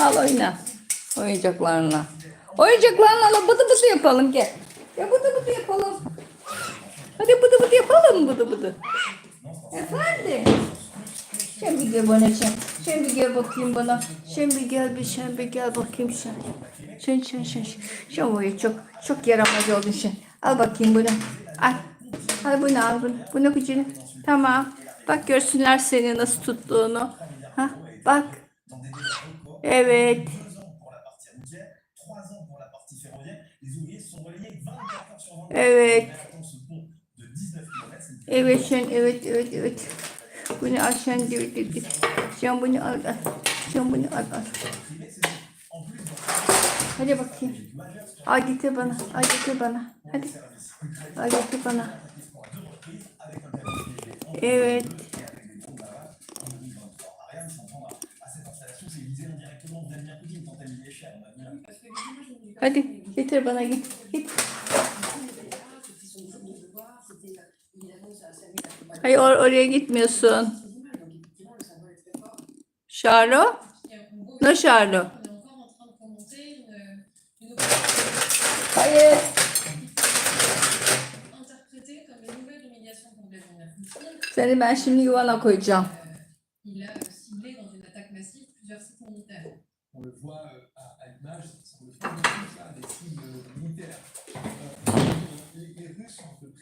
Al oyna. Oyuncaklarla. Oyuncaklarla bıdı bıdı yapalım gel. Ya bıdı bıdı yapalım. Hadi bıdı bıdı yapalım bıdı bıdı. Efendim. Bir gel bana sen. Bir gel bakayım bana. Bir gel bir sen bir gel bakayım sen. Sen sen sen. Sen, oraya çok çok yaramaz oldun sen. Al bakayım bunu. Al. Al bunu al bunu. Bunu kucağına. Tamam. Bak görsünler seni nasıl tuttuğunu. Ha bak. Evet. Evet. Evet sen evet evet evet. Bunu al sen diyor dedi. Sen bunu al al. Sen bunu al al. Hadi bakayım. Al getir bana. Al getir bana. Hadi. Al getir bana. Evet. Hadi getir bana git. Git. Hayır or- oraya gitmiyorsun. Charlo? Ne Charlo? Hayır. interprété comme une nouvelle humiliation pour Vladimir Poutine. Seni ben şimdi yuvana koyacağım. Il a euh, ciblé dans une attaque massive plusieurs sites militaires. On le voit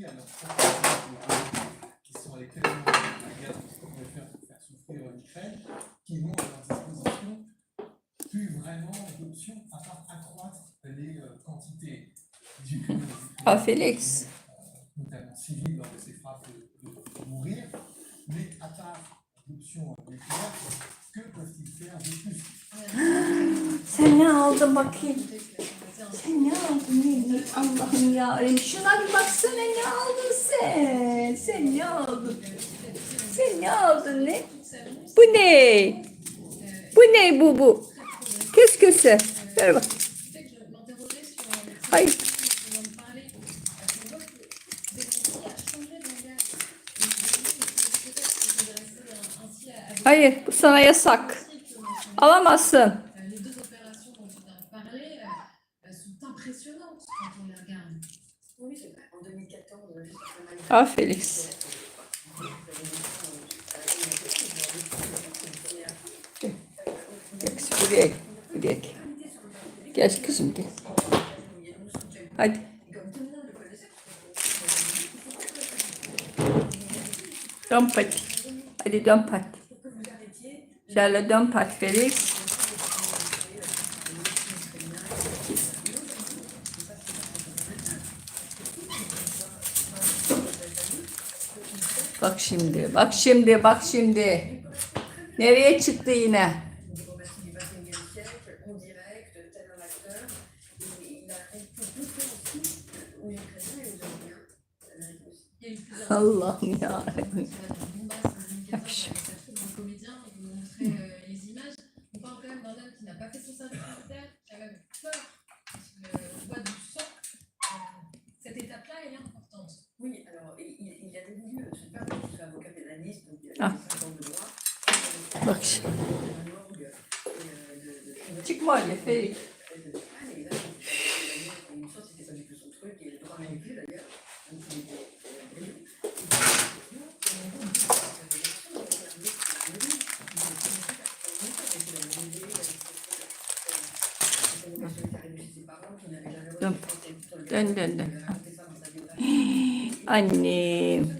pris à leur propre jeu, qui sont allés tellement la guerre pouvaient faire pour faire souffrir l'Ukraine, qui n'ont à leur disposition plus vraiment d'options à part accroître les euh, quantités d'Ukrainiens, Ah Félix. notamment civils lors de ces frappes de, de- de mourir, mais à part l'option nucléaire, que peuvent-ils faire de plus? Ne aldın bakayım? Sen ne aldın ne- Allah'ım ya. Şuna bir baksana ne aldın sen? Sen ne aldın? Sen ne aldın ne? Bu ne? Bu ne bu bu? Kes köse. Ver bak. Hayır. Hayır bu sana yasak. Alamazsın. İmpressionnantes quand on les regarde. Oui, c'est vrai. En 2014, juste après Maïdan, Ah Félix. Buraya gel. Buraya gel. Gel kızım gel. Hadi. Dön pati. Hadi dön pati. Şöyle dön pati Felix. Bak şimdi, bak şimdi, bak şimdi. Nereye çıktı yine? diplomatie du d'ailleurs. Donc il était. euh, Dön. Dön dön dön. Annem.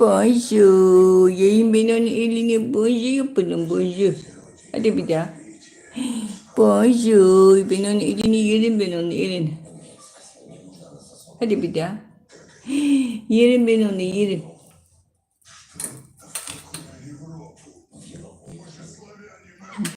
Bonjour. Yayın ben onun elini bonjour yapalım bonjour. Hadi bir daha. Bonjour. Ben onun elini yerim ben onun elini. Hadi bir daha. Yerim ben onu yerim.